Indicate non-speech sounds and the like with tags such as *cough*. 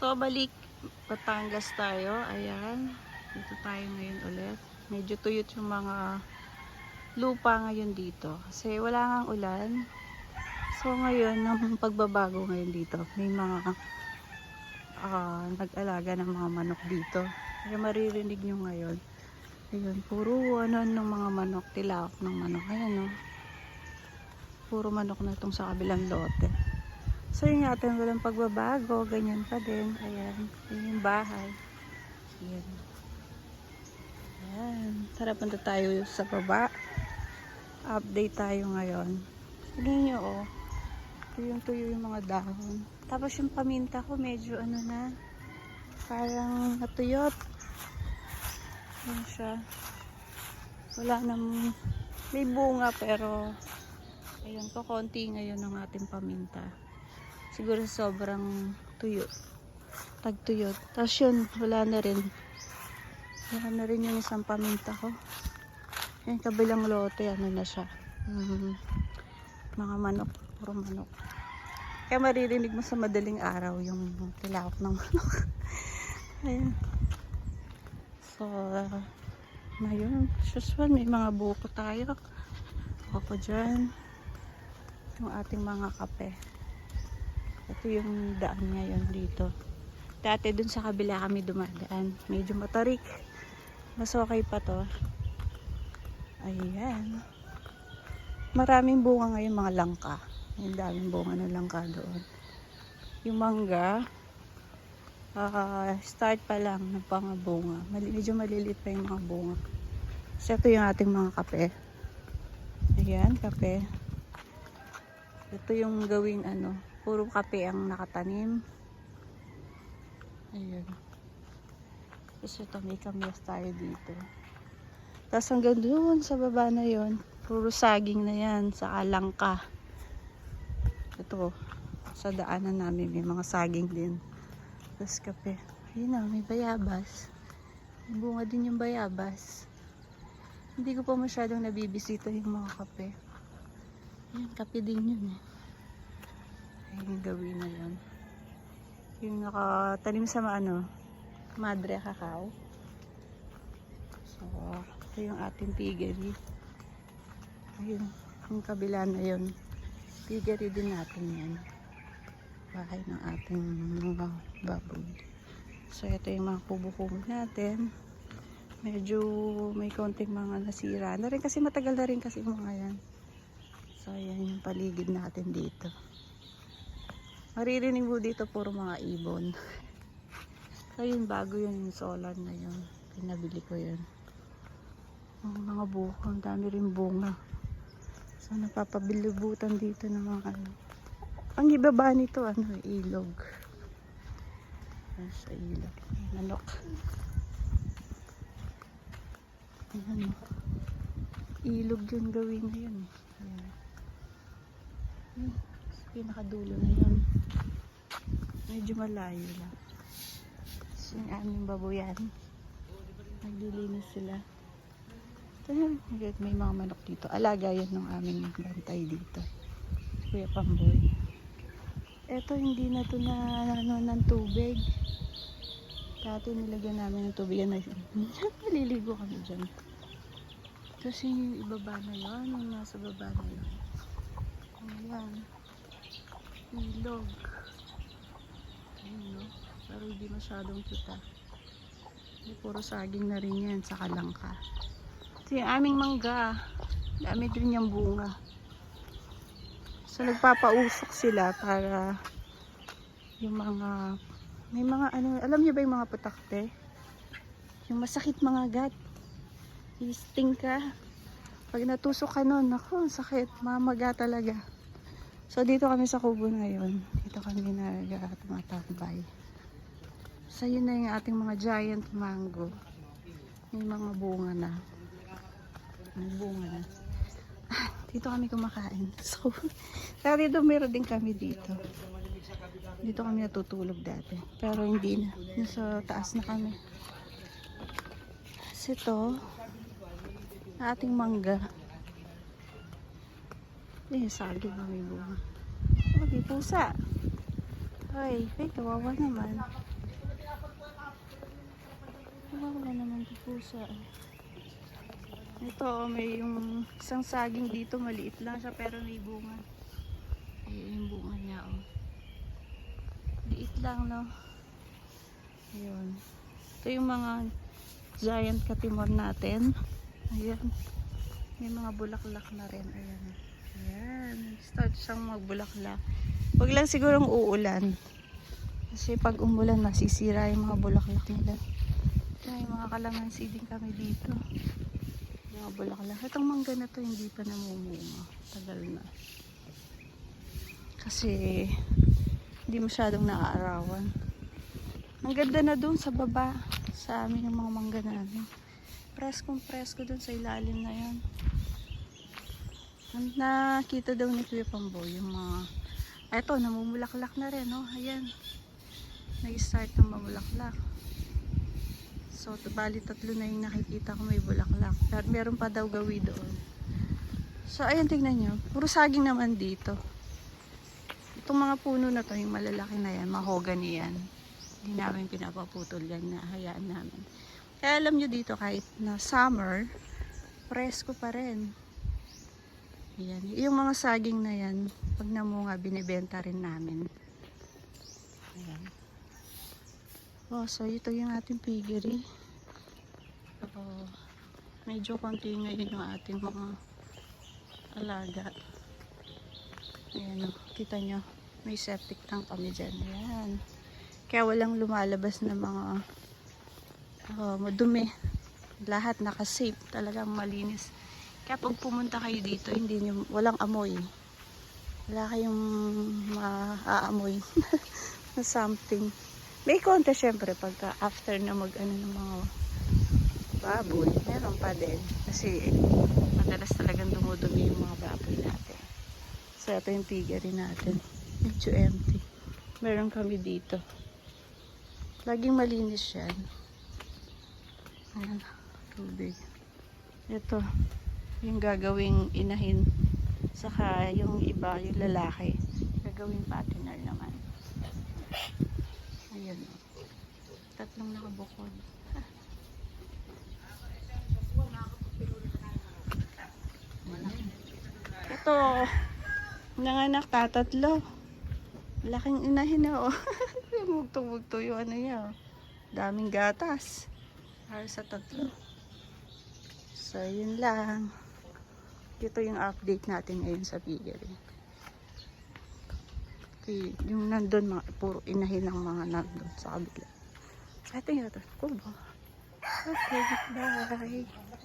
So, balik Batangas tayo. Ayan. Dito tayo ngayon ulit. Medyo tuyot yung mga lupa ngayon dito. Kasi wala ngang ulan. So, ngayon, *laughs* ng pagbabago ngayon dito, may mga ah, nag-alaga ng mga manok dito. Kaya maririnig nyo ngayon. Ayun, puro ano ng mga manok, tilawak ng manok. Ayan, no? Puro manok na itong sa kabilang lote. So yun natin walang pagbabago, ganyan pa din. Ayan, yun yung bahay. Ayan. Ayan. Tara punta tayo sa baba. Update tayo ngayon. Tignan nyo oh. Tuyong-tuyo yung mga dahon. Tapos yung paminta ko medyo ano na. Parang natuyot. Ayan siya. Wala nang may bunga pero ayun ko konti ngayon ang ating paminta siguro sobrang tuyo. Tagtuyot tapos yun wala na rin. Wala na rin yung isang paminta ko. Yung kabilang lote ano na siya. Mm, mga manok. Puro manok. Kaya maririnig mo sa madaling araw yung tilawak ng *laughs* manok. Ayun so ngayon usual may mga buko tayo. Ako dyan. Yung ating mga kape ito yung daan ngayon dito. Dati dun sa kabila kami dumadaan. Medyo matarik. Mas okay pa to. Ayan. Maraming bunga ngayon mga langka. Yung daming bunga ng langka doon. Yung mangga, ah, start pa lang ng pangabunga. Mali, medyo maliliit pa yung mga bunga. So ito yung ating mga kape. Ayan, kape. Ito yung gawing ano, puro kape ang nakatanim. Ayan. Tapos ito may kamias tayo dito. Tapos hanggang doon sa baba na yon puro saging na yan sa alangka. Ito, sa daanan namin may mga saging din. Tapos kape. Ayun na, may bayabas. Bunga din yung bayabas. Hindi ko pa masyadong nabibisita yung mga kape. Yan, kape din yun eh. Yung gawin na yun. Yung nakatanim sa ano, madre kakao. So, ito yung ating piggery. Ayun, yung kabila na yun. Piggery din natin yan. Bahay ng ating mga baboy. So, ito yung mga kubo-kubo natin. Medyo may konting mga nasira na rin kasi matagal na rin kasi mga yan. So, ayan yung paligid natin dito. Maririnig mo dito puro mga ibon. so, yun bago yun yung solar na yun. Pinabili ko yun. Ang mga buko, ang dami rin bunga. So, napapabilubutan dito ng mga ano. Ang ibaba nito, ano, ilog. Sa ilog. Manok. Ayan. Ilog yun gawin na yun. Ayan. Pinakadulo na yun. Medyo malayo lang. So, yung aming baboyan. Naglilinis sila. May mga manok dito. Alaga yan ng aming bantay dito. Kuya Pamboy. Ito hindi na to na ano ng tubig. Dati nilagyan namin ng tubig. Yan na *laughs* Naliligo kami dyan. Tapos yung ibaba na yun. Yung nasa baba na yun. Ayan. Ilog. Ayun, no? Pero hindi masyadong kita. May puro saging na rin yan sa kalangka. Ito yung aming mangga. Dami din yung bunga. So nagpapausok sila para yung mga may mga ano, alam niyo ba yung mga putakte? Yung masakit mga gat. Isting ka. Pag natusok ka nun, ako, sakit. Mamaga talaga. So dito kami sa kubo na yun. Dito kami nag uh, tumatambay. So yun na yung ating mga giant mango. May mga bunga na. May bunga na. Dito kami kumakain. *laughs* So, dati dito meron din kami dito. Dito kami natutulog dati. Pero hindi na. Nasa taas na kami. Kasi ito, ating mangga. Eh, saging na may bunga. Oh, di pusa. Ay, ay, kawawa naman. Wala naman po pusa. eh. Ito, oh, may yung isang saging dito, maliit lang siya pero may bunga. Ayun yung bunga niya, oh. Liit lang, no? Ayun. Ito yung mga giant katimon natin. Ayan. May mga bulaklak na rin. Ayan. Ayan. Start siyang magbulaklak. Huwag lang sigurong uulan. Kasi pag umulan, masisira yung mga bulaklak nila. May mga kalamansi din kami dito. Mga bulaklak. Itong mangga na to hindi pa namumunga. Tagal na. Kasi hindi masyadong naaarawan. Ang ganda na doon sa baba. Sa amin yung mga mangga namin. Preskong presko doon sa ilalim na yan. Nakita daw ni Kuya Pamboy yung mga eto namumulaklak na rin no ayan. Nag-start ng mamulaklak. So bali tatlo na yung nakikita ko may bulaklak. Pero meron pa daw gawi doon. So ayan tingnan nyo. Puro saging naman dito. Itong mga puno na to yung malalaki na yan mahogany yan. Hindi namin pinapaputol yan na hayaan namin. Kaya alam nyo dito kahit na summer presko pa rin yan. Yung mga saging na yan, pag namunga, binibenta rin namin. Ayan. Oh, so ito yung ating piggery. Oh, medyo konti ngayon yung ating mga alaga. Ayan, oh, kita nyo, may septic tank kami dyan. Ayan. Kaya walang lumalabas na mga oh, madumi. Lahat nakasafe, talagang malinis. Kaya pag pumunta kayo dito, hindi nyo, walang amoy. Wala kayong maaamoy *laughs* na something. May konti syempre pagka after na mag ano ng mga baboy, meron pa din. Kasi madalas talagang dumudumi yung mga baboy natin. So ito yung piggery natin. Medyo empty. Meron kami dito. Laging malinis yan. Ayan, tubig. Ito, yung gagawing inahin saka yung iba yung lalaki gagawing partner naman. Ayun. Tatlong nakabukod. *laughs* Ito nanganak tatatlo laking inahin na o *laughs* mugto-mugto yung ano niya o. daming gatas para sa tatlo. So yun lang ito yung update natin ngayon sa piggery. Okay, yung nandun, mga, puro inahin ng mga nandun sa kabila. Ito yun ito. Kubo. Okay, bye.